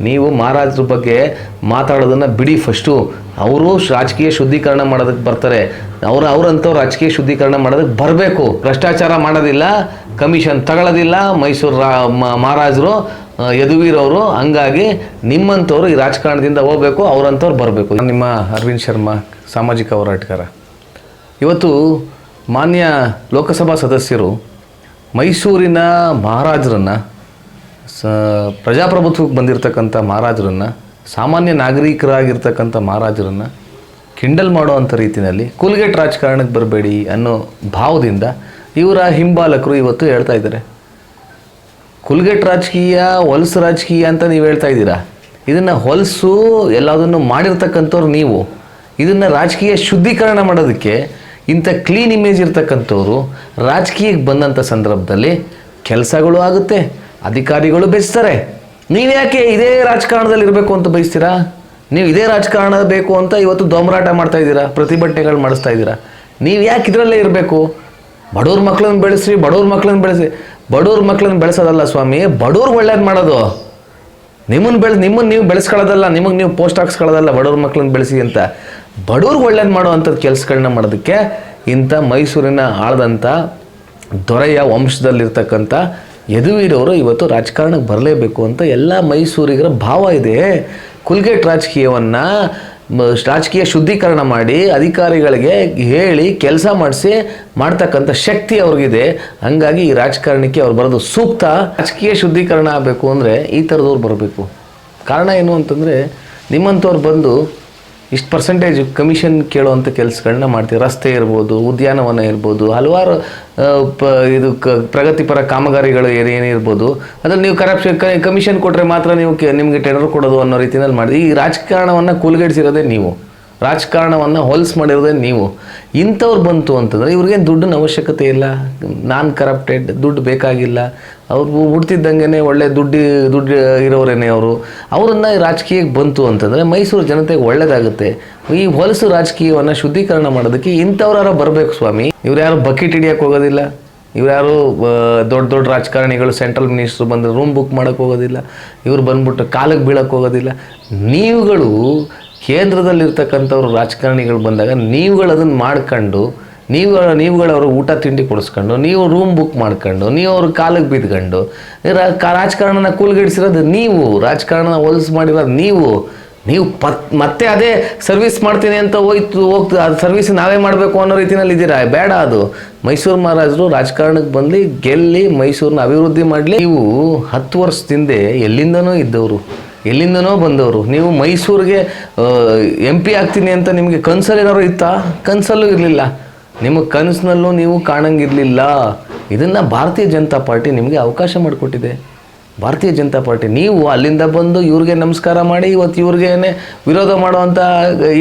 ನೀವು ಮಹಾರಾಜರ ಬಗ್ಗೆ ಮಾತಾಡೋದನ್ನು ಬಿಡಿ ಫಸ್ಟು ಅವರು ರಾಜಕೀಯ ಶುದ್ಧೀಕರಣ ಮಾಡೋದಕ್ಕೆ ಬರ್ತಾರೆ. ಅವರು ಅವರಂಥವ್ರು ರಾಜಕೀಯ ಶುದ್ಧೀಕರಣ ಮಾಡೋದಕ್ಕೆ ಬರಬೇಕು. ಭ್ರಷ್ಟಾಚಾರ ಮಾಡೋದಿಲ್ಲ, ಕಮಿಷನ್ ತಗೊಳ್ಳೋದಿಲ್ಲ ಮೈಸೂರು ರಾ ಮಹಾರಾಜರು ಯದುವೀರವರು ಹಂಗಾಗಿ ನಿಮ್ಮಂಥವ್ರು ಈ ರಾಜಕಾರಣದಿಂದ ಹೋಗಬೇಕು ಅವರಂಥವ್ರು ಬರಬೇಕು. ನಿಮ್ಮ ಅರವಿಂದ್ ಶರ್ಮಾ, ಸಾಮಾಜಿಕ ಹೋರಾಟಗಾರ. ಇವತ್ತು ಮಾನ್ಯ ಲೋಕಸಭಾ ಸದಸ್ಯರು ಮೈಸೂರಿನ ಮಹಾರಾಜರನ್ನು ಸ, ಪ್ರಜಾಪ್ರಭುತ್ವಕ್ಕೆ ಬಂದಿರತಕ್ಕಂಥ ಮಹಾರಾಜರನ್ನು, ಸಾಮಾನ್ಯ ನಾಗರಿಕರಾಗಿರ್ತಕ್ಕಂಥ ಮಹಾರಾಜರನ್ನು ಕಿಂಡಲ್ ಮಾಡುವಂಥ ರೀತಿಯಲ್ಲಿ ಕೂಲ್ಗೇಟ್ ರಾಜಕಾರಣಕ್ಕೆ ಬರಬೇಡಿ ಅನ್ನೋ ಭಾವದಿಂದ ಇವರ ಹಿಂಬಾಲಕರು ಇವತ್ತು ಹೇಳ್ತಾ ಇದ್ದಾರೆ. ಕುಲ್ಗೇಟ್ ರಾಜಕೀಯ, ಹೊಲಸು ರಾಜಕೀಯ ಅಂತ ನೀವು ಹೇಳ್ತಾ ಇದ್ದೀರಾ? ಇದನ್ನು ಹೊಲಸು ಎಲ್ಲದನ್ನು ಮಾಡಿರ್ತಕ್ಕಂಥವ್ರು ನೀವು. ಇದನ್ನು ರಾಜಕೀಯ ಶುದ್ಧೀಕರಣ ಮಾಡೋದಕ್ಕೆ ಇಂಥ ಕ್ಲೀನ್ ಇಮೇಜ್ ಇರ್ತಕ್ಕಂಥವ್ರು ರಾಜಕೀಯಕ್ಕೆ ಬಂದಂಥ ಸಂದರ್ಭದಲ್ಲಿ ಕೆಲಸಗಳು ಆಗುತ್ತೆ. ಅಧಿಕಾರಿಗಳು ಬೆಸ್ತಾರೆ ನೀವು ಯಾಕೆ ಇದೇ ರಾಜಕಾರಣದಲ್ಲಿ ಇರಬೇಕು ಅಂತ ಬಯಸ್ತೀರಾ? ನೀವು ಇದೇ ರಾಜಕಾರಣ ಬೇಕು ಅಂತ ಇವತ್ತು ದೊಂಬರಾಟ ಮಾಡ್ತಾ ಇದ್ದೀರಾ, ಪ್ರತಿಭಟನೆಗಳು ಮಾಡಿಸ್ತಾ ಇದ್ದೀರಾ? ನೀವು ಯಾಕೆ ಇದರಲ್ಲೇ ಇರಬೇಕು? ಬಡವ್ರ ಮಕ್ಕಳನ್ನ ಬೆಳೆಸ್ರಿ, ಬಡವ್ರ ಮಕ್ಕಳನ್ನ ಬೆಳೆಸಿ ಬಡವ್ರ ಮಕ್ಕಳನ್ನ ಬೆಳೆಸೋದಲ್ಲ ಸ್ವಾಮಿ, ಬಡವ್ರಿಗೆ ಒಳ್ಳೇದು ಮಾಡೋದು. ನಿಮ್ಮನ್ನು ಬೆಳೆ ನಿಮ್ಮನ್ನು ನೀವು ಬೆಳೆಸ್ಕೊಳ್ಳೋದಲ್ಲ, ನಿಮಗೆ ನೀವು ಪೋಸ್ಟ್ ಹಾಕ್ಸ್ಕೊಳ್ಳೋದಲ್ಲ ಬಡವ್ರ ಮಕ್ಕಳನ್ನ ಬೆಳೆಸಿ ಅಂತ. ಬಡವ್ರಿಗೆ ಒಳ್ಳೇದು ಮಾಡುವಂಥದ್ದು ಕೆಲಸಗಳನ್ನ ಮಾಡೋದಕ್ಕೆ ಇಂಥ ಮೈಸೂರಿನ ಆಳದಂಥ ದೊರೆಯ ವಂಶದಲ್ಲಿರ್ತಕ್ಕಂಥ ಯದುವೀರವರು ಇವತ್ತು ರಾಜಕಾರಣಕ್ಕೆ ಬರಲೇಬೇಕು ಅಂತ ಎಲ್ಲ ಮೈಸೂರಿಗರ ಭಾವ ಇದೆ. ಕುಲ್ಗೇಟ್ ರಾಜಕೀಯವನ್ನು ರಾಜಕೀಯ ಶುದ್ಧೀಕರಣ ಮಾಡಿ ಅಧಿಕಾರಿಗಳಿಗೆ ಹೇಳಿ ಕೆಲಸ ಮಾಡಿಸಿ ಮಾಡ್ತಕ್ಕಂಥ ಶಕ್ತಿ ಅವ್ರಿಗಿದೆ. ಹಂಗಾಗಿ ಈ ರಾಜಕಾರಣಕ್ಕೆ ಅವ್ರು ಬರೋದು ಸೂಕ್ತ. ರಾಜಕೀಯ ಶುದ್ಧೀಕರಣ ಆಗಬೇಕು ಅಂದರೆ ಈ ಥರದವ್ರು ಬರಬೇಕು. ಕಾರಣ ಏನು ಅಂತಂದರೆ ನಿಮ್ಮಂಥವ್ರು ಬಂದು ಇಷ್ಟು ಪರ್ಸೆಂಟೇಜ್ ಕಮಿಷನ್ ಕೇಳುವಂಥ ಕೆಲಸಗಳನ್ನ ಮಾಡ್ತೀವಿ. ರಸ್ತೆ ಇರ್ಬೋದು, ಉದ್ಯಾನವನ ಇರ್ಬೋದು, ಹಲವಾರು ಪ, ಇದು ಕ, ಪ್ರಗತಿಪರ ಕಾಮಗಾರಿಗಳು ಏನೇನಿರ್ಬೋದು ಅದನ್ನು ನೀವು ಕರಪ್ಷನ್ ಕಮಿಷನ್ ಕೊಟ್ಟರೆ ಮಾತ್ರ ನೀವು ನಿಮಗೆ ಟೆಂಡರ್ ಕೊಡೋದು ಅನ್ನೋ ರೀತಿಯಲ್ಲಿ ಮಾಡಿ ಈ ರಾಜಕಾರಣವನ್ನು ಕೂಲ್ಗೆಡಿಸಿರೋದೇ ನೀವು. ರಾಜಕಾರಣವನ್ನು ಹೊಲ್ಸ್ ಮಾಡಿರೋದೇ ನೀವು. ಇಂಥವ್ರು ಬಂತು ಅಂತಂದರೆ ಇವ್ರಿಗೇನು ದುಡ್ಡಿನ ಅವಶ್ಯಕತೆ ಇಲ್ಲ. ನಾನ್ ಕರಪ್ಟೆಡ್ ದುಡ್ಡು ಬೇಕಾಗಿಲ್ಲ. ಅವ್ರು ಹುಡ್ತಿದ್ದಂಗೆ ಒಳ್ಳೆ ದುಡ್ಡು ದುಡ್ಡು ಇರೋರೇನೆ ಅವರು. ಅವರನ್ನು ರಾಜಕೀಯಕ್ಕೆ ಬಂತು ಅಂತಂದರೆ ಮೈಸೂರು ಜನತೆಗೆ ಒಳ್ಳೆಯದಾಗುತ್ತೆ ಈ ಹೊಲಸು ರಾಜಕೀಯವನ್ನು ಶುದ್ಧೀಕರಣ ಮಾಡೋದಕ್ಕೆ ಇಂಥವ್ರಾರ ಬರಬೇಕು ಸ್ವಾಮಿ. ಇವ್ರು ಯಾರು ಬಕೆಟ್ ಹಿಡಿಯೋಕೆ ಹೋಗೋದಿಲ್ಲ. ಇವ್ರು ಯಾರು ದೊಡ್ಡ ದೊಡ್ಡ ರಾಜಕಾರಣಿಗಳು, ಸೆಂಟ್ರಲ್ ಮಿನಿಸ್ಟ್ರು ಬಂದರೆ ರೂಮ್ ಬುಕ್ ಮಾಡೋಕ್ಕೆ ಹೋಗೋದಿಲ್ಲ. ಇವ್ರು ಬಂದ್ಬಿಟ್ಟು ಕಾಲಕ್ಕೆ ಬೀಳಕ್ಕೆ ಹೋಗೋದಿಲ್ಲ. ನೀವುಗಳು ಕೇಂದ್ರದಲ್ಲಿರ್ತಕ್ಕಂಥವ್ರು ರಾಜಕಾರಣಿಗಳು ಬಂದಾಗ ನೀವುಗಳು ಅದನ್ನು ಮಾಡ್ಕೊಂಡು ನೀವುಗಳು ಅವ್ರಿಗೆ ಊಟ ತಿಂಡಿ ಕೊಡಿಸ್ಕೊಂಡು, ನೀವು ರೂಮ್ ಬುಕ್ ಮಾಡ್ಕೊಂಡು, ನೀವು ಅವ್ರ ಕಾಲಿಗೆ ಬಿದ್ಕೊಂಡು ರಾಜಕಾರಣನ ಕೂಲ್ಗಿಡಿಸಿರೋದು ನೀವು, ರಾಜಕಾರಣನ ಹೊಲಸು ಮಾಡಿರೋದು ನೀವು. ನೀವು ಪತ್ ಮತ್ತೆ ಅದೇ ಸರ್ವಿಸ್ ಮಾಡ್ತೀನಿ ಅಂತ ಹೋಯ್ತು ಹೋಗ್ತು ಅದು ಸರ್ವಿಸ್ ನಾವೇ ಮಾಡಬೇಕು ಅನ್ನೋ ರೀತಿಯಲ್ಲಿ ಇದ್ದೀರಾ? ಬೇಡ ಅದು. ಮೈಸೂರು ಮಹಾರಾಜರು ರಾಜಕಾರಣಕ್ಕೆ ಬಂದು ಗೆಲ್ಲಿ ಮೈಸೂರನ್ನ ಅಭಿವೃದ್ಧಿ ಮಾಡಲಿ. ನೀವು ಹತ್ತು ವರ್ಷದಿಂದ ಎಲ್ಲಿಂದನೋ ಇದ್ದವರು, ಎಲ್ಲಿಂದನೋ ಬಂದವರು. ನೀವು ಮೈಸೂರಿಗೆ ಎಂ ಪಿ ಆಗ್ತೀನಿ ಅಂತ ನಿಮಗೆ ಕನ್ಸಲ್ ಏನಾದ್ರು ಇತ್ತಾ? ಕನ್ಸಲ್ಲೂ ಇರಲಿಲ್ಲ. ನಿಮ್ಮ ಕನಸಿನಲ್ಲೂ ನೀವು ಕಾಣಂಗಿರಲಿಲ್ಲ. ಇದನ್ನು ಭಾರತೀಯ ಜನತಾ ಪಾರ್ಟಿ ನಿಮಗೆ ಅವಕಾಶ ಮಾಡಿಕೊಟ್ಟಿದೆ. ಭಾರತೀಯ ಜನತಾ ಪಾರ್ಟಿ, ನೀವು ಅಲ್ಲಿಂದ ಬಂದು ಇವ್ರಿಗೆ ನಮಸ್ಕಾರ ಮಾಡಿ, ಇವತ್ತು ಇವ್ರಿಗೇನೆ ವಿರೋಧ ಮಾಡುವಂಥ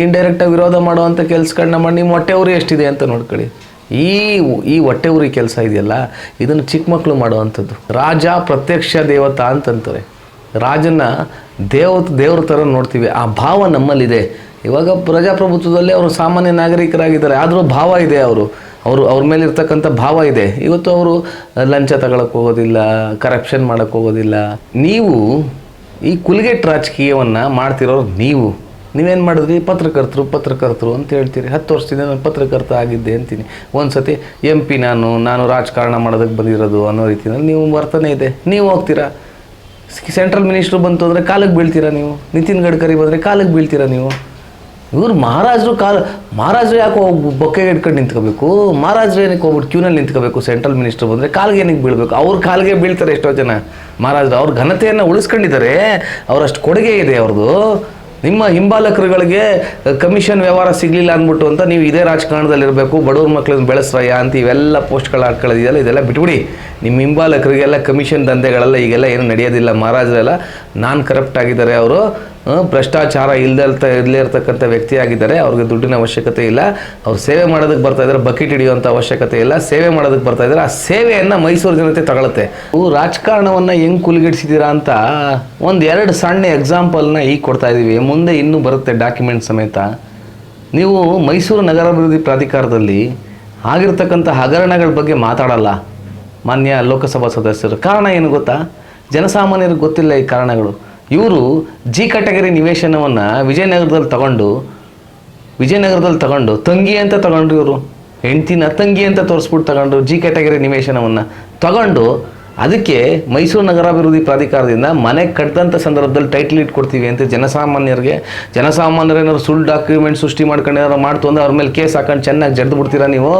ಇಂಡೈರೆಕ್ಟಾಗಿ ವಿರೋಧ ಮಾಡುವಂಥ ಕೆಲಸಗಳನ್ನ ಮಾಡಿ, ನಿಮ್ಮ ಹೊಟ್ಟೆ ಉರಿ ಎಷ್ಟಿದೆ ಅಂತ ನೋಡ್ಕೊಳ್ಳಿ. ಈ ಈ ಹೊಟ್ಟೆ ಉರಿ ಕೆಲಸ ಇದೆಯಲ್ಲ, ಇದನ್ನು ಚಿಕ್ಕ ಮಕ್ಕಳು ಮಾಡುವಂಥದ್ದು. ರಾಜ ಪ್ರತ್ಯಕ್ಷ ದೇವತಾ ಅಂತಂತಾರೆ. ರಾಜನ ದೇವ, ದೇವ್ರ ಥರ ನೋಡ್ತೀವಿ. ಆ ಭಾವ ನಮ್ಮಲ್ಲಿದೆ. ಇವಾಗ ಪ್ರಜಾಪ್ರಭುತ್ವದಲ್ಲಿ ಅವರು ಸಾಮಾನ್ಯ ನಾಗರಿಕರಾಗಿದ್ದಾರೆ. ಆದರೂ ಭಾವ ಇದೆ ಅವರು. ಅವರು, ಅವ್ರ ಮೇಲೆ ಇರ್ತಕ್ಕಂಥ ಭಾವ ಇದೆ. ಇವತ್ತು ಅವರು ಲಂಚ ತಗೊಳಕ್ಕೆ ಹೋಗೋದಿಲ್ಲ ಕರಪ್ಷನ್ ಮಾಡೋಕ್ಕೆ ಹೋಗೋದಿಲ್ಲ. ನೀವು ಈ ಕುಲ್ಗೆಟ್ ರಾಜಕೀಯವನ್ನು ಮಾಡ್ತಿರೋರು ನೀವು. ನೀವೇನು ಮಾಡಿದ್ರಿ? ಪತ್ರಕರ್ತರು ಪತ್ರಕರ್ತರು ಅಂತ ಹೇಳ್ತೀರಿ. ಹತ್ತು ವರ್ಷದಿಂದ ನಾನು ಪತ್ರಕರ್ತ ಆಗಿದ್ದೆ ಅಂತೀನಿ. ಒಂದು ಸತಿ ಎಂ ಪಿ ನಾನು ನಾನು ರಾಜಕಾರಣ ಮಾಡೋದಕ್ಕೆ ಬಂದಿರೋದು ಅನ್ನೋ ರೀತಿಯಲ್ಲಿ ನೀವು ವರ್ತನೆ ಇದೆ. ನೀವು ಹೋಗ್ತೀರಾ? ಸೆಂಟ್ರಲ್ ಮಿನಿಸ್ಟ್ರು ಬಂತು ಅಂದರೆ ಕಾಲಕ್ಕೆ ಬೀಳ್ತೀರಾ ನೀವು? ನಿತಿನ್ ಗಡ್ಕರಿ ಬಂದರೆ ಕಾಲಕ್ಕೆ ಬೀಳ್ತೀರಾ ನೀವು? ಇವ್ರು ಮಹಾರಾಜರು ಕಾಲ ಮಹಾರಾಜರು ಯಾಕೆ ಬೊಕ್ಕೆಗೆ ಇಟ್ಕೊಂಡು ನಿಂತ್ಕೋಬೇಕು? ಮಹಾರಾಜರು ಏನಕ್ಕೆ ಹೋಗ್ಬಿಟ್ಟು ಕ್ಯೂನಲ್ಲಿ ನಿಂತ್ಕೋಬೇಕು? ಸೆಂಟ್ರಲ್ ಮಿನಿಸ್ಟರ್ ಬಂದರೆ ಕಾಲಿಗೆ ಏನಕ್ಕೆ ಬೀಳಬೇಕು? ಅವ್ರ ಕಾಲಿಗೆ ಬೀಳ್ತಾರೆ ಎಷ್ಟೋ ಜನ. ಮಹಾರಾಜರು ಅವ್ರ ಘನತೆಯನ್ನು ಉಳಿಸ್ಕೊಂಡಿದ್ದಾರೆ. ಅವರಷ್ಟು ಕೊಡುಗೆ ಇದೆ ಅವ್ರದ್ದು ನಿಮ್ಮ ಹಿಂಬಾಲಕರುಗಳಿಗೆ ಕಮಿಷನ್ ವ್ಯವಹಾರ ಸಿಗಲಿಲ್ಲ ಅಂದ್ಬಿಟ್ಟು ಅಂತ ನೀವು ಇದೇ ರಾಜಕಾರಣದಲ್ಲಿರಬೇಕು, ಬಡವ್ರ ಮಕ್ಕಳನ್ನ ಬೆಳೆಸ್ರಯ್ಯ ಅಂತ ಇವೆಲ್ಲ ಪೋಸ್ಟ್ಗಳು ಹಾಕೊಳ್ಳೋದಿದೆಯಲ್ಲ ಇದೆಲ್ಲ ಬಿಟ್ಬಿಡಿ. ನಿಮ್ಮ ಹಿಂಬಾಲಕರಿಗೆಲ್ಲ ಕಮಿಷನ್ ದಂಧೆಗಳೆಲ್ಲ ಈಗೆಲ್ಲ ಏನು ನಡೆಯೋದಿಲ್ಲ. ಮಹಾರಾಜರೆಲ್ಲ ನಾನ್ ಕರಪ್ಟ್ ಆಗಿದ್ದಾರೆ ಅವರು. ಭ್ರಷ್ಟಾಚಾರ ಇಲ್ಲದೆ ಇಲ್ಲೇ ಇರ್ತಕ್ಕಂಥ ವ್ಯಕ್ತಿಯಾಗಿದ್ದಾರೆ. ಅವ್ರಿಗೆ ದುಡ್ಡಿನ ಅವಶ್ಯಕತೆ ಇಲ್ಲ. ಅವ್ರು ಸೇವೆ ಮಾಡೋದಕ್ಕೆ ಬರ್ತಾ ಇದ್ದಾರೆ, ಬಕೆಟ್ ಹಿಡಿಯುವಂಥ ಅವಶ್ಯಕತೆ ಇಲ್ಲ. ಸೇವೆ ಮಾಡೋದಕ್ಕೆ ಬರ್ತಾ ಇದ್ದಾರೆ. ಆ ಸೇವೆಯನ್ನು ಮೈಸೂರು ಜನತೆ ತಗೊಳುತ್ತೆ. ರಾಜಕಾರಣವನ್ನು ಹೆಂಗೆ ಕುಲಿಗಿಡಿಸಿದ್ದೀರಾ ಅಂತ ಒಂದು ಎರಡು ಸಣ್ಣ ಎಕ್ಸಾಂಪಲ್ನ ಈಗ ಕೊಡ್ತಾ ಇದ್ದೀವಿ ಮುಂದೆ ಇನ್ನೂ ಬರುತ್ತೆ ಡಾಕ್ಯುಮೆಂಟ್ ಸಮೇತ. ನೀವು ಮೈಸೂರು ನಗರಾಭಿವೃದ್ಧಿ ಪ್ರಾಧಿಕಾರದಲ್ಲಿ ಆಗಿರ್ತಕ್ಕಂಥ ಹಗರಣಗಳ ಬಗ್ಗೆ ಮಾತಾಡಲ್ಲ. ಮಾನ್ಯ ಲೋಕಸಭಾ ಸದಸ್ಯರು. ಕಾರಣ ಏನು ಗೊತ್ತಾ? ಜನಸಾಮಾನ್ಯರಿಗೆ ಗೊತ್ತಿಲ್ಲ ಈ ಕಾರಣಗಳು. ಇವರು ಜಿ ಕ್ಯಾಟಗರಿ ನಿವೇಶನವನ್ನು ವಿಜಯನಗರದಲ್ಲಿ ತಗೊಂಡು ವಿಜಯನಗರದಲ್ಲಿ ತಗೊಂಡು, ತಂಗಿ ಅಂತ ತಗೊಂಡ್ರು ಇವರು. ಹೆಂಡ್ತಿನ ತಂಗಿ ಅಂತ ತೋರಿಸ್ಬಿಟ್ಟು ತಗೊಂಡು ಜಿ ಕ್ಯಾಟಗರಿ ನಿವೇಶನವನ್ನು ತಗೊಂಡು ಅದಕ್ಕೆ ಮೈಸೂರು ನಗರಾಭಿವೃದ್ಧಿ ಪ್ರಾಧಿಕಾರದಿಂದ ಮನೆ ಕಟ್ಟಿದಂಥ ಸಂದರ್ಭದಲ್ಲಿ ಟೈಟ್ಲ್ ಇಟ್ಕೊಡ್ತೀವಿ ಅಂತ ಜನಸಾಮಾನ್ಯರಿಗೆ, ಜನಸಾಮಾನ್ಯರು ಏನಾದ್ರು ಸುಳ್ಳು ಡಾಕ್ಯುಮೆಂಟ್ ಸೃಷ್ಟಿ ಮಾಡ್ಕೊಂಡು ಏನಾದ್ರು ಮಾಡ್ತು ಅಂದ್ರೆ ಅವ್ರ ಮೇಲೆ ಕೇಸ್ ಹಾಕೊಂಡು ಚೆನ್ನಾಗಿ ಜಡ್ದು ಬಿಡ್ತೀರಾ ನೀವು?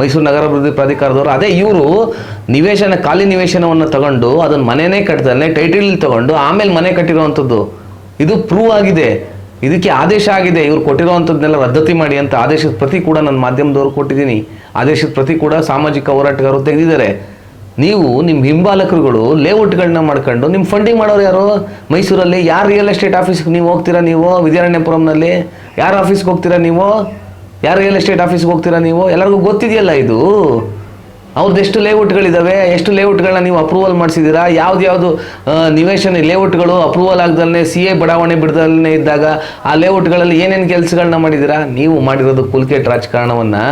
ಮೈಸೂರು ನಗರಾಭಿವೃದ್ಧಿ ಪ್ರಾಧಿಕಾರದವರು. ಅದೇ ಇವರು ನಿವೇಶನ, ಖಾಲಿ ನಿವೇಶನವನ್ನು ತಗೊಂಡು ಅದನ್ನು ಮನೆನೇ ಕಟ್ಟದಲ್ಲೇ ಟೈಟಿಲ್ ತಗೊಂಡು ಆಮೇಲೆ ಮನೆ ಕಟ್ಟಿರೋವಂಥದ್ದು. ಇದು ಪ್ರೂವ್ ಆಗಿದೆ. ಇದಕ್ಕೆ ಆದೇಶ ಆಗಿದೆ. ಇವರು ಕೊಟ್ಟಿರೋವಂಥದ್ದನ್ನೆಲ್ಲ ರದ್ದತಿ ಮಾಡಿ ಅಂತ ಆದೇಶದ ಪ್ರತಿ ಕೂಡ ನನ್ನ ಮಾಧ್ಯಮದವರು ಕೊಟ್ಟಿದ್ದೀನಿ. ಆದೇಶದ ಪ್ರತಿ ಕೂಡ ಸಾಮಾಜಿಕ ಹೋರಾಟಗಾರರು ತೆಗೆದಿದ್ದಾರೆ ನೀವು ನಿಮ್ಮ ಹಿಂಬಾಲಕರುಗಳು ಲೇಔಟ್ಗಳನ್ನ ಮಾಡ್ಕೊಂಡು ನಿಮ್ಮ ಫಂಡಿಂಗ್ ಮಾಡೋರು ಯಾರು? ಮೈಸೂರಲ್ಲಿ ಯಾರು ರಿಯಲ್ ಎಸ್ಟೇಟ್ ಆಫೀಸ್ಗೆ ನೀವು ಹೋಗ್ತೀರಾ ನೀವು? ವಿದ್ಯಾರಣ್ಯಪುರಂನಲ್ಲಿ ಯಾರು ಆಫೀಸ್ಗೆ ಹೋಗ್ತೀರಾ ನೀವು? ಯಾರು ರಿಯಲ್ ಎಸ್ಟೇಟ್ ಆಫೀಸ್ಗೆ ಹೋಗ್ತೀರಾ ನೀವು? ಎಲ್ಲರಿಗೂ ಗೊತ್ತಿದೆಯಲ್ಲ ಇದು? ಅವ್ರದ್ದು ಎಷ್ಟು ಲೇಔಟ್ಗಳಿದ್ದಾವೆ ಎಷ್ಟು ಲೇಔಟ್ಗಳನ್ನ ನೀವು ಅಪ್ರೂವಲ್ ಮಾಡಿಸಿದ್ದೀರಾ ಯಾವ್ದು ನಿವೇಶನ ಲೇಔಟ್ಗಳು ಅಪ್ರೂವಲ್ ಆಗದಲ್ಲೇ ಸಿ ಎ ಬಡಾವಣೆ ಬಿಡದಲ್ಲೇ ಇದ್ದಾಗ ಆ ಲೇಔಟ್ಗಳಲ್ಲಿ ಏನೇನು ಕೆಲಸಗಳನ್ನ ಮಾಡಿದ್ದೀರಾ ನೀವು ಮಾಡಿರೋದು ಕುಲ್ಕೇಟ್ ರಾಜಕಾರಣವನ್ನು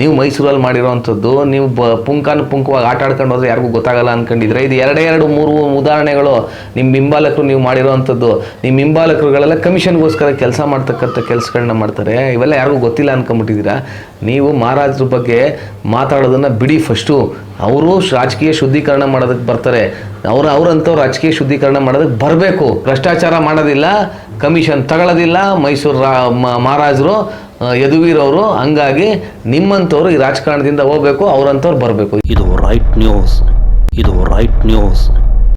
ನೀವು ಮೈಸೂರಲ್ಲಿ ಮಾಡಿರೋವಂಥದ್ದು ನೀವು ಬ ಪುಂಕಾನು ಪುಂಕವಾಗಿ ಆಟ ಆಡ್ಕೊಂಡು ಹೋದ್ರೆ ಯಾರಿಗೂ ಗೊತ್ತಾಗಲ್ಲ ಅನ್ಕೊಂಡಿದ್ರೆ, ಇದು ಎರಡೇ, ಎರಡು, ಮೂರು ಉದಾಹರಣೆಗಳು ನಿಮ್ಮ ಹಿಂಬಾಲಕರು ನೀವು ಮಾಡಿರೋವಂಥದ್ದು ನಿಮ್ಮ ಹಿಂಬಾಲಕರುಗಳೆಲ್ಲ ಕಮಿಷನ್ಗೋಸ್ಕರ ಕೆಲಸ ಮಾಡ್ತಕ್ಕಂಥ ಕೆಲಸಗಳನ್ನ ಮಾಡ್ತಾರೆ. ಇವೆಲ್ಲ ಯಾರಿಗೂ ಗೊತ್ತಿಲ್ಲ ಅನ್ಕೊಂಬಿಟ್ಟಿದ್ದೀರಾ ನೀವು ಮಹಾರಾಜರ ಬಗ್ಗೆ ಮಾತಾಡೋದನ್ನು ಬಿಡಿ ಫಸ್ಟು. ಅವರು ರಾಜಕೀಯ ಶುದ್ಧೀಕರಣ ಮಾಡೋದಕ್ಕೆ ಬರ್ತಾರೆ. ಅವ್ರು ಅವ್ರಂಥವ್ರು ರಾಜಕೀಯ ಶುದ್ಧೀಕರಣ ಮಾಡೋದಕ್ಕೆ ಬರಬೇಕು. ಭ್ರಷ್ಟಾಚಾರ ಮಾಡೋದಿಲ್ಲ, ಕಮಿಷನ್ ತಗೊಳ್ಳೋದಿಲ್ಲ ಮೈಸೂರು ರಾ ಮಹಾರಾಜರು ಯದುವೀರವರು ಹಂಗಾಗಿ ನಿಮ್ಮಂಥವ್ರು ಈ ರಾಜಕಾರಣದಿಂದ ಹೋಗ್ಬೇಕು ಅವರಂಥವ್ರು ಬರಬೇಕು. ಇದು ರೈಟ್ ನ್ಯೂಸ್ ಇದು ರೈಟ್ ನ್ಯೂಸ್